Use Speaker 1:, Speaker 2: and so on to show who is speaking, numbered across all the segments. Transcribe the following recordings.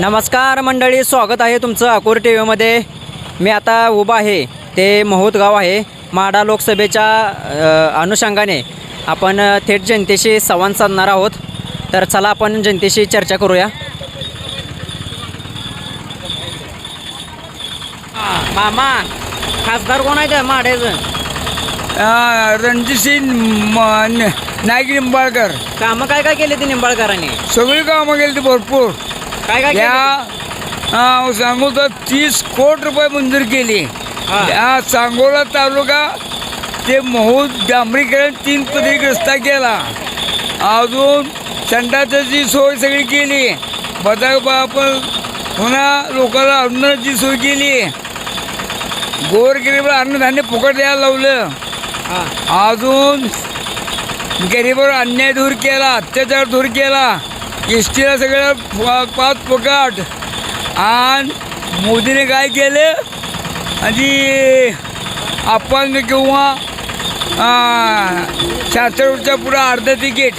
Speaker 1: नमस्कार मंडळी स्वागत आहे तुमचं अकोर टी व्हीमध्ये मी आता उभा आहे ते महूद गाव आहे. माडा लोकसभेच्या अनुषंगाने आपण थेट जनतेशी संवाद साधणार आहोत. तर चला आपण जनतेशी चर्चा करूया. हा, मामा खासदार कोण आहे त्या माड्याचं?
Speaker 2: रणजितसिंग नाईक निंबाळकर.
Speaker 1: कामं काय काय केले ते निंबाळकरांनी?
Speaker 2: सगळी कामं गेली ती भरपूर.
Speaker 1: काय काय
Speaker 2: या
Speaker 1: केले?
Speaker 2: अं, सांगू तर तीस कोट रुपये मंजूर केली.
Speaker 1: हा.
Speaker 2: या सांगोला तालुका ते महूद डांबरीकरण तीन पदरी रस्ता केला. अजून संडासाची सोय सगळी केली. बदक आपण पुन्हा लोकांना अन्नाची सोय केली. गोरगरीब अन्नधान्य फुकट द्यायला लावलं. अजून गरिबावर अन्याय दूर केला अत्याचार दूर केला. एस टीला सगळं प- पाच फुकट. आणि मोदीने काय केले? आणि अपंग किंवा शहात्तरच्या पुढं अर्ध तिकीट.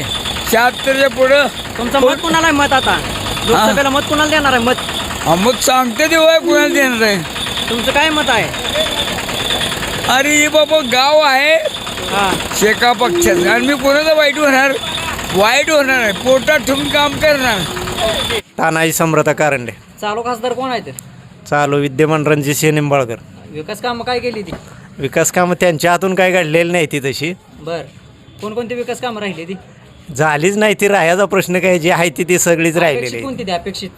Speaker 2: शहात्तरच्या पुढं
Speaker 1: तुमचं मत कुणाला आहे मत आता? लोकसभेला मत कुणाला देणार आहे? मत?
Speaker 2: हा, मग सांगते ते वय कुणाला देणार आहे?
Speaker 1: तुमचं काय मत आहे?
Speaker 2: अरे हे बाबा गाव आहे.
Speaker 1: हां.
Speaker 2: शेका पक्षाचं. आणि मी कोणाचं वाईट होणार? वाईट होणार आहे. पोटात ठेवून काम करणार.
Speaker 3: तानाजी समृद्ध कारंडे.
Speaker 1: चालू खासदार कोण आहेत?
Speaker 3: चालू विद्यमान रणजितसिंह निंबाळकर.
Speaker 1: विकास कामं काय केली ती?
Speaker 3: विकास कामं त्यांच्या हातून काय घडलेली नाही ती तशी.
Speaker 1: बर. कोणकोणती विकास कामं राहिली ती?
Speaker 3: झालीच नाही ती राहायचा प्रश्न काय जी आहे ती ती सगळीच राहिलेली.
Speaker 1: कोणती ती अपेक्षित?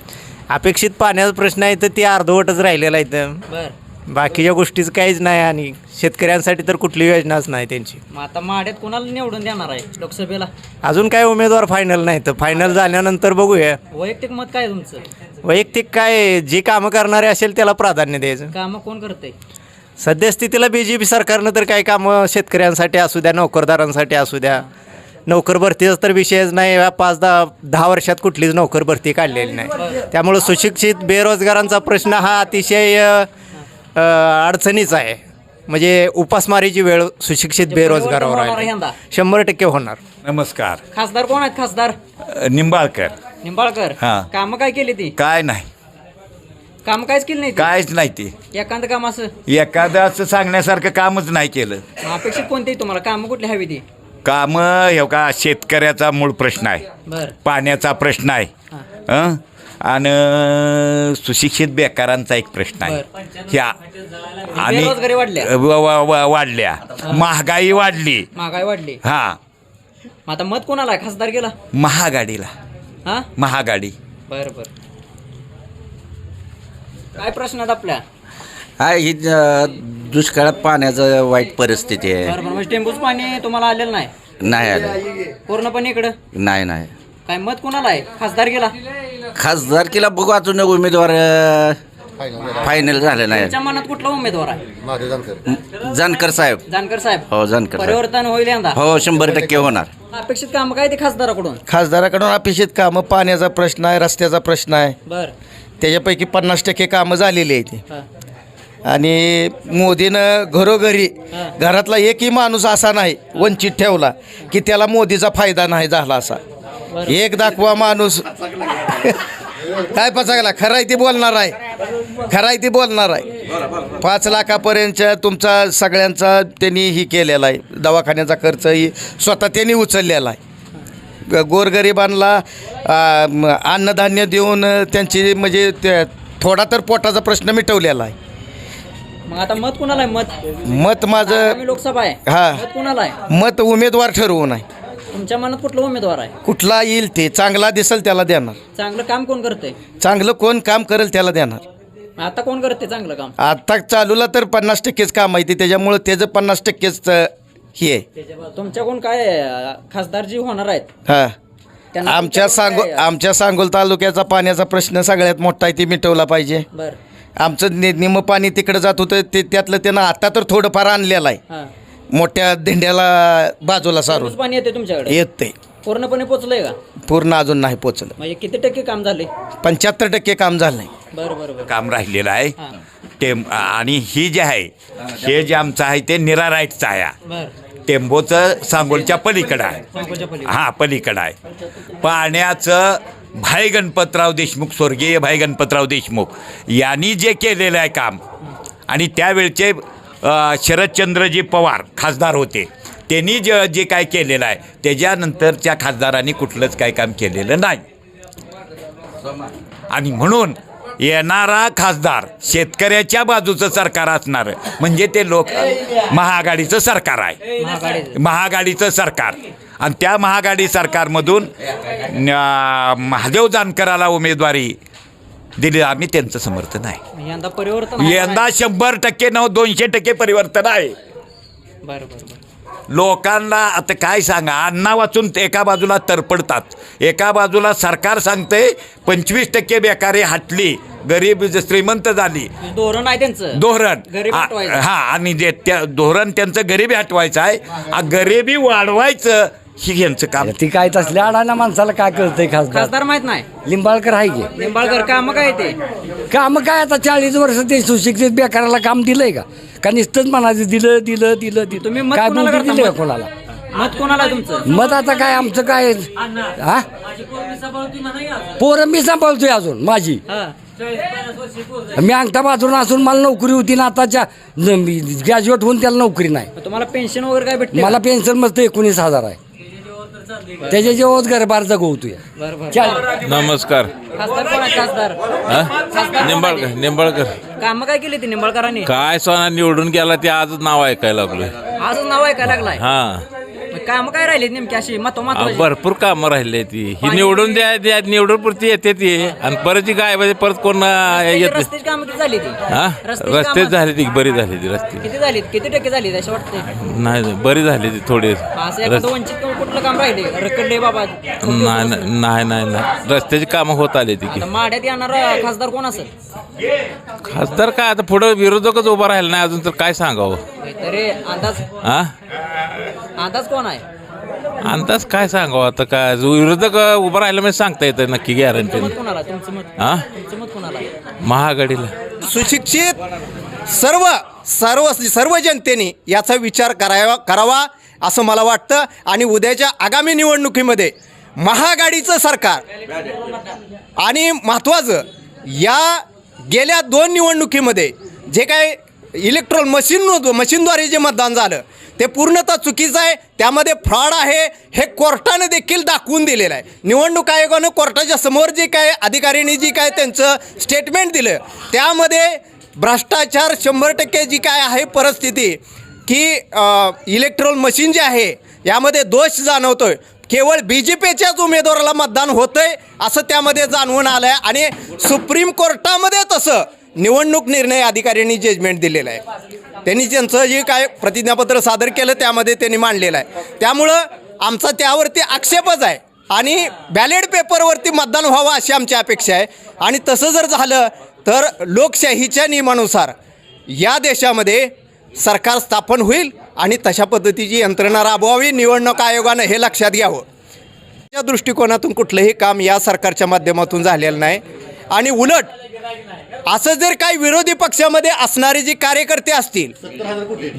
Speaker 3: अपेक्षित पाण्याचा प्रश्न आहे तर ती अर्धवटच राहिलेला आहे तर
Speaker 1: बर.
Speaker 3: बाकीच्या गोष्टीच काहीच नाही आणि शेतकऱ्यांसाठी तर कुठली योजनाच नाही त्यांची.
Speaker 1: मग आता माड्यात कोणाला निवडून देणार आहे लोकसभेला?
Speaker 3: अजून काय उमेदवार फायनल नाही तर फायनल झाल्यानंतर बघूया.
Speaker 1: वैयक्तिक मत काय आहे तुमचं?
Speaker 3: वैयक्तिक काय जी कामं करणारे असेल त्याला प्राधान्य द्यायचं.
Speaker 1: कामं कोण करतंय?
Speaker 3: सद्यस्थितीला बी जे पी सरकारनं तर काही कामं शेतकऱ्यांसाठी असू द्या नोकरदारांसाठी असू द्या. नोकर भरतीचा तर विषयच नाही या पाच दहा दहा वर्षात कुठलीच नोकर भरती काढलेली नाही. त्यामुळं सुशिक्षित बेरोजगारांचा प्रश्न हा अतिशय अ, अडचणीचा आहे. म्हणजे उपासमारीची वेळ सुशिक्षित बेरोजगारावर
Speaker 1: आहे
Speaker 3: आहे
Speaker 1: यंदा.
Speaker 3: शंभर टक्के होणार.
Speaker 4: नमस्कार.
Speaker 1: खासदार कोण आहेत? खासदार?
Speaker 4: निंबाळकर.
Speaker 1: निंबाळकर.
Speaker 4: हां.
Speaker 1: कामं काय केली ती?
Speaker 4: काय नाही.
Speaker 1: काम काहीच केली नाही ती?
Speaker 4: कायच नाही ते.
Speaker 1: एखादं काम असं?
Speaker 4: एखाद्याचं सांगण्यासारखं कामच नाही केलं.
Speaker 1: अपेक्षित कोणती तुम्हाला? कामं कुठली हवी ती?
Speaker 4: काम हे का शेतकऱ्याचा मूळ प्रश्न आहे.
Speaker 1: बर.
Speaker 4: पाण्याचा प्रश्न आहे.
Speaker 1: हां.
Speaker 4: आणि सुशिक्षित बेकारांचा एक प्रश्न आहे. ह्या
Speaker 1: बेरोजगारी वाढल्या.
Speaker 4: व- व- व- वाढल्या. महागाई वाढली.
Speaker 1: महागाई वाढली.
Speaker 4: हा.
Speaker 1: मग आता मत कोणाला आहे? खासदार गेला?
Speaker 4: महागाडीला
Speaker 1: हा?
Speaker 4: महागाडी
Speaker 1: बर बर. काय प्रश्न आहेत आपल्या?
Speaker 5: हा ही ज- दुष्काळात पाण्याचं वाईट परिस्थिती आहे.
Speaker 1: बरं बरं. म्हणजे टेंबूच पाणी तुम्हाला आलेलं नाही?
Speaker 5: नाही आलं.
Speaker 1: पूर्णपणे इकडं?
Speaker 5: नाही नाही.
Speaker 1: काय मत कोणाला आहे? खासदार गेला?
Speaker 5: खासदारकीला बघू अजून उमेदवार फायनल झाले नाही.
Speaker 1: तुमच्या मनात कुठला उमेदवार आहे?
Speaker 5: जानकर. साहेब.
Speaker 1: जानकर साहेब.
Speaker 5: हो जानकर साहेब.
Speaker 1: परिवर्तन होईल यंदा.
Speaker 5: हो शंभर टक्के होणार.
Speaker 1: अपेक्षित काम काय ते खासदाराकडून?
Speaker 6: खासदाराकडून अपेक्षित कामं पाण्याचा प्रश्न आहे रस्त्याचा प्रश्न आहे.
Speaker 1: बर.
Speaker 6: त्याच्यापैकी पन्नास टक्के कामं झालेली आहे ती
Speaker 1: हा.
Speaker 6: आणि मोदीनं घरोघरी घरातला एकही माणूस असा नाही वंचित ठेवला की त्याला मोदीचा फायदा नाही झाला असा. एक दाखवा माणूस. काय पचागला खरं आहे ती बोलणार आहे. खरं आहे ती बोलणार आहे. पाच लाखापर्यंतच्या तुमचा सगळ्यांचा त्यांनी ही केलेला आहे. दवाखान्याचा खर्चही स्वतः त्यांनी उचललेला आहे. ग- गोरगरिबांना अन्नधान्य देऊन त्यांची म्हणजे ते- थोडा तर पोटाचा प्रश्न मिटवलेला आहे.
Speaker 1: मग आता मत कुणाला आहे? मत?
Speaker 6: मत माझं
Speaker 1: लोकसभा आहे.
Speaker 6: हा.
Speaker 1: मत कुणाला आहे?
Speaker 6: मत उमेदवार ठरवून आहे.
Speaker 1: तुमच्या मनात कुठला उमेदवार आहे?
Speaker 6: कुठला येईल ते चांगला दिसेल त्याला देणार.
Speaker 1: चांगलं काम कोण करतंय?
Speaker 6: चांगलं कोण काम करेल त्याला देणार.
Speaker 1: आता कोण करते चांगलं काम?
Speaker 6: आता चालूला तर पन्नास टक्केच काम आहे ते त्याच्यामुळं त्याचं पन्नास टक्केच अ, हे आहे.
Speaker 1: तुमच्या कोण काय अं, खासदार जी होणार आहेत?
Speaker 6: हां.
Speaker 1: त्यांना
Speaker 6: आमच्या
Speaker 1: तुमच्याकडून
Speaker 6: सांगो
Speaker 1: काय-
Speaker 6: आमच्या सांगोल तालुक्याचा पाण्याचा प्रश्न सगळ्यात मोठा आहे ते मिटवला पाहिजे.
Speaker 1: बर.
Speaker 6: आमचं नि निम पाणी तिकडं जात होतं ते त्यातलं त्यानं आता तर थोडंफार आणलेलं आहे.
Speaker 1: हा.
Speaker 6: मोठ्या दिंड्याला बाजूला सारून.
Speaker 1: पाणी येते तुमच्याकडे?
Speaker 6: येते
Speaker 1: पूर्णपणे पोचलंय का?
Speaker 6: पूर्ण अजून नाही पोचलं.
Speaker 1: म्हणजे किती टक्के काम झाले?
Speaker 6: पंच्याहत्तर टक्के काम झालं नाही.
Speaker 1: बरं बरं बरं.
Speaker 4: काम राहिलेलं आहे. ते आणि ही जे आहे हे जे आमचं आहे ते निरा राईटचं आहे.
Speaker 1: बरं.
Speaker 4: टेम्पोचं सांगोलच्या पलीकडं आहे.
Speaker 1: सांगोलच्या पलीकडे.
Speaker 4: हां पलीकडं आहे. पाण्याचं भाई गणपतराव देशमुख स्वर्गीय भाई गणपतराव देशमुख यांनी जे केलेलं आहे काम आणि त्यावेळचे शरदचंद्रजी पवार खासदार होते. त्यांनी जे जे काय केलेलं आहे त्याच्यानंतरच्या खासदारांनी कुठलंच काय काम केलेलं नाही. आणि म्हणून येणारा खासदार शेतकऱ्याच्या बाजूचं सरकार असणार म्हणजे ते लोक महाआघाडीचं सरकार आहे. महाआघाडीचं सरकार. आणि त्या महाआघाडी सरकारमधून महादेव जानकराला उमेदवारी दिली आम्ही त्यांचं समर्थन आहे.
Speaker 1: यंदा परिवर्तन आहे.
Speaker 4: यंदा शंभर टक्के नऊ दोनशे टक्के परिवर्तन आहे.
Speaker 1: बरं बरं बरं.
Speaker 4: लोकांना आता काय सांगा अण्णा वाचून ते एका बाजूला तरपडतात एका बाजूला सरकार सांगते पंचवीस टक्के बेकारी हटली गरीब श्रीमंत झाली.
Speaker 1: धोरण आहे त्यांचं.
Speaker 4: धोरण.
Speaker 1: गरीब हटवायचं.
Speaker 4: हा आणि जे त्या धोरण त्यांचं गरिबी हटवायचं आहे. आ, गरिबी वाढवायचं ही यांचं काम.
Speaker 7: ती काय तसल्या अडाण्या माणसाला काय कळतंय खासदार?
Speaker 1: खासदार माहीत नाही.
Speaker 7: लिंबाळकर आहे की?
Speaker 1: निंबाळकर काम काय ते?
Speaker 7: काम काय आता चाळीस वर्ष ते सुशिक्षित बेकाराला काम दिलंय का? का नुसतंच म्हणायचं दिलं दिलं दिलं दिलं.
Speaker 1: तुम्ही मत
Speaker 7: काय
Speaker 1: कोणाला करता?
Speaker 7: दिली का
Speaker 1: मत?
Speaker 7: कोणाला?
Speaker 1: मत कोणाला तुमचं?
Speaker 7: मत आता काय आमचं काय? हा? पोरं मी सांभाळतोय अजून माझी.
Speaker 1: हा.
Speaker 7: मी अंगठा बाजून असून मला नोकरी होती ना आताच्या ग्रॅज्युएट होऊन त्याला नोकरी नाही.
Speaker 1: तुम्हाला पेन्शन वगैरे काय भेटते
Speaker 7: मला पेन्शन मस्त एकोणीस हजार आहे. त्याच्या घरबार जगवतोय
Speaker 1: बरं बरं.
Speaker 7: चाल-
Speaker 8: नमस्कार.
Speaker 1: खासदार कोण आहे खासदार?
Speaker 8: हा?
Speaker 1: खासदार
Speaker 8: निंबाळकर निंबाळकर.
Speaker 1: काम काय केली ती निंबाळकरांनी?
Speaker 8: काय सोना निवडून गेला ते आजच नाव ऐकायला लागलोय.
Speaker 1: आजच नाव ऐकायला लागलाय?
Speaker 8: हा.
Speaker 1: काम काय राहिले नेमकी अशी? मत
Speaker 8: अहो,
Speaker 1: महत्वाची
Speaker 8: भरपूर कामं राहिले ती ही निवडून द्या द्या निवडून पुरती येते ती. आणि परत जी काय म्हणजे परत कोण अं, येत नाही.
Speaker 1: रस्त्याची कामं किती झाली ती?
Speaker 8: हा?
Speaker 1: रस्त्याची
Speaker 8: रस्ते
Speaker 1: कामं
Speaker 8: झाली ती बरी झाली ती रस्ते.
Speaker 1: किती झाली किती टक्के झाली असं वाटतंय
Speaker 8: नाही नाही, बरी झाली ती थोडी.
Speaker 1: असं एखादं
Speaker 8: रस-
Speaker 1: वंचित किंवा कुठलं काम राहिले? रखडले बाबा
Speaker 8: नाही नाही नाही नाही नाही. रस्त्याची कामं होत आली ती
Speaker 1: आता माड्यात येणार खासदार कोण असेल?
Speaker 8: खासदार काय आता पुढं विरोधकच उभा राहिला नाही अजून तर काय सांगावं?
Speaker 1: तरी अंदाज
Speaker 8: हा?
Speaker 1: अंदाज कोण आहे?
Speaker 8: अंदाज काय सांगावं आता? काय जो विरोधक उभा राहिला म्हणजे सांगता येतं नक्की गॅरंटी
Speaker 1: मत कोणाला? तुमचं मत?
Speaker 8: हा
Speaker 1: तुमचं मत कोणाला
Speaker 8: महाआघाडीला.
Speaker 3: सुशिक्षित सर्व सर्व सर्व जनतेने याचा विचार करावा करावा असं मला वाटतं. आणि उद्याच्या आगामी निवडणुकीमध्ये महाआघाडीचं सरकार आणि महत्त्वाचं या गेल्या दोन निवडणुकीमध्ये जे काय इलेक्ट्रॉन मशीन मशीनद्वारे जे मतदान झालं ते पूर्णतः चुकीचं आहे. त्यामध्ये फ्रॉड आहे. हे कोर्टानं देखील दाखवून दिलेलं आहे. निवडणूक आयोगानं कोर्टाच्या समोर जे काय अधिकाऱ्यांनी जी काय त्यांचं स्टेटमेंट दिलं त्यामध्ये भ्रष्टाचार शंभर टक्के जी काय आहे परिस्थिती की इलेक्ट्रॉल मशीन जे आहे यामध्ये दोष जाणवतो आहे केवळ बी जे पीच्याच उमेदवाराला मतदान होतंय असं त्यामध्ये जाणवून आलं आहे आणि सुप्रीम कोर्टामध्ये तसं निवडणूक निर्णय अधिकाऱ्यांनी जजमेंट दिलेलं आहे. त्यांनी त्यांचं जे काय प्रतिज्ञापत्र सादर केलं त्यामध्ये त्यांनी मांडलेलं आहे. त्यामुळं आमचा त्यावरती आक्षेपच आहे. आणि बॅलेट पेपरवरती मतदान व्हावं अशी आमची अपेक्षा आहे. आणि तसं जर झालं तर लोकशाहीच्या नियमानुसार या देशामध्ये सरकार स्थापन होईल आणि तशा पद्धतीची यंत्रणा राबवावी निवडणूक आयोगानं हे लक्षात घ्यावं. त्या दृष्टिकोनातून कुठलंही काम या सरकारच्या माध्यमातून झालेलं नाही. आणि उलट असं जर काही विरोधी पक्षामध्ये असणारे जे कार्यकर्ते असतील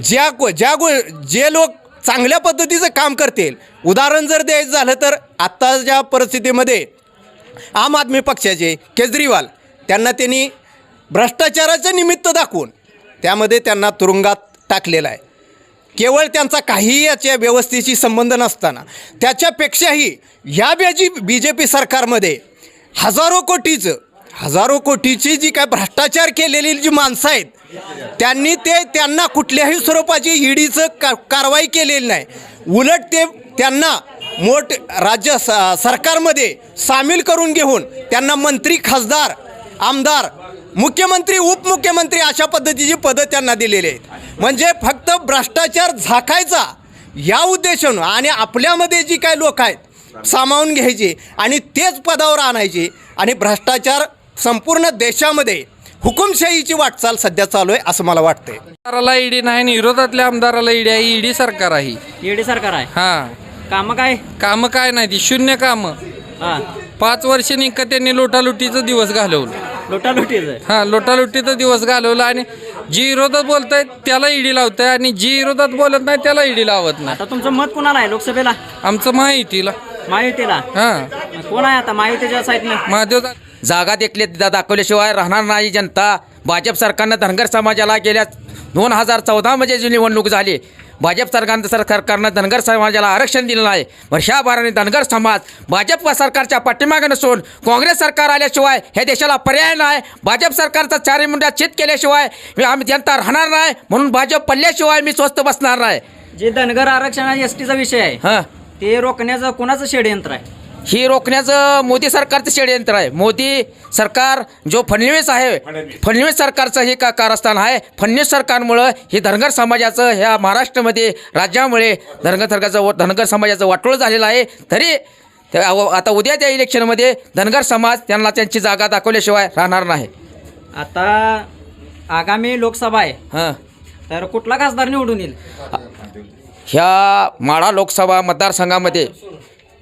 Speaker 3: ज्या गो- ज्या गो जे लोक चांगल्या पद्धतीचं काम करतील उदाहरण जर द्यायचं झालं तर आत्ताच्या परिस्थितीमध्ये आम आदमी पक्षाचे केजरीवाल त्यांना त्यांनी भ्रष्टाचाराचं निमित्त दाखवून त्यामध्ये त्यांना तुरुंगात टाकलेलं आहे. केवळ त्यांचा काहीही याच्या व्यवस्थेशी संबंध नसताना त्याच्यापेक्षाही या बी बी जे पी सरकारमध्ये हजारो कोटीचं हजारो कोटीची जी काय भ्रष्टाचार केलेली जी माणसं आहेत त्यांनी ते त्यांना कुठल्याही स्वरूपाची ईडीचं का कारवाई केलेली नाही. उलट ते त्यांना मोठ राज्य स सरकारमध्ये सामील करून घेऊन त्यांना मंत्री खासदार आमदार मुख्यमंत्री उपमुख्यमंत्री अशा पद्धतीची पदं त्यांना दिलेली आहेत. म्हणजे फक्त भ्रष्टाचार झाकायचा या उद्देशानं आणि आपल्यामध्ये जी काय लोक आहेत सामावून घ्यायची आणि तेच पदावर आणायची आणि भ्रष्टाचार संपूर्ण देशामध्ये हुकुमशाहीची वाटचाल सध्या चालू आहे असं मला वाटतंय.
Speaker 9: आमदाराला ईडी नाही आणि विरोधातल्या आमदाराला ईडी आहे ईडी सरकार आहे.
Speaker 1: ईडी सरकार आहे?
Speaker 9: हा.
Speaker 1: काम काय?
Speaker 9: कामं काय नाही ती शून्य कामं.
Speaker 1: हा.
Speaker 9: पाच वर्ष निका त्यांनी लोटालुटीचं दिवस घालवलं.
Speaker 1: लोटालोटीच?
Speaker 9: हा लोटालुटीचं दिवस घालवलं आणि जी विरोधात बोलतायत त्याला ईडी लावताय आणि जी विरोधात बोलत नाही त्याला ईडी लावत नाही.
Speaker 1: आता तुमचं मत कोणाला आहे? लोकसभेला?
Speaker 9: आमचं माहितीला.
Speaker 1: महायुतीला
Speaker 9: हां.
Speaker 1: कोण आहे आता? महायुतीच्या साईडनं?
Speaker 9: महादेव
Speaker 5: जागा देखले दा- दाखवल्याशिवाय राहणार नाही जनता. भाजप सरकारनं धनगर समाजाला गेल्या दोन हजार चौदामध्ये जी निवडणूक झाली भाजप सरकारनं सरकारनं धनगर समाजाला आरक्षण दिलं नाही. वर्षाभराने धनगर समाज भाजप सरकारच्या पाठीमागे नसून काँग्रेस सरकार आल्याशिवाय ह्या देशाला पर्याय नाही. भाजप सरकारचा चारी मुंड्यात चित केल्याशिवाय मी- आम्ही जनता राहणार नाही. म्हणून भाजप पडल्याशिवाय मी स्वस्त बसणार नाही.
Speaker 1: जे धनगर आरक्षण एस टीचा विषय आहे
Speaker 5: हां.
Speaker 1: ते रोखण्याचं कोणाचं षडयंत्र आहे?
Speaker 5: ही रोखण्याचं मोदी सरकारचं षडयंत्र आहे. मोदी सरकार जो फडणवीस आहे फडणवीस. सरकारचं हे का कारस्थान आहे? फडणवीस सरकारमुळं हे धनगर समाजाचं ह्या महाराष्ट्रामध्ये राज्यामुळे धनगर सरकारचं धनगर समाजाचं वाटोळ झालेलं आहे. तरी आता उद्या त्या इलेक्शनमध्ये धनगर समाज त्यांना त्यांची जागा दाखवल्याशिवाय राहणार नाही.
Speaker 1: आता आगामी लोकसभा आहे.
Speaker 5: हां.
Speaker 1: तर कुठला खासदार निवडून येईल?
Speaker 5: ह्या माढा लोकसभा मतदारसंघामध्ये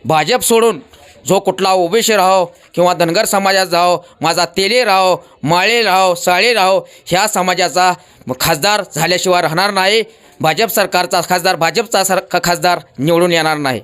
Speaker 5: भाजप सोडून जो कुठला ओबीसी राहो किंवा धनगर समाजात जाओ माझा तेले राहो माळे राहो साळे राहो ह्या समाजाचा खासदार झाल्याशिवाय राहणार नाही. भाजप सरकारचा खासदार भाजपचा सर खासदार निवडून येणार नाही.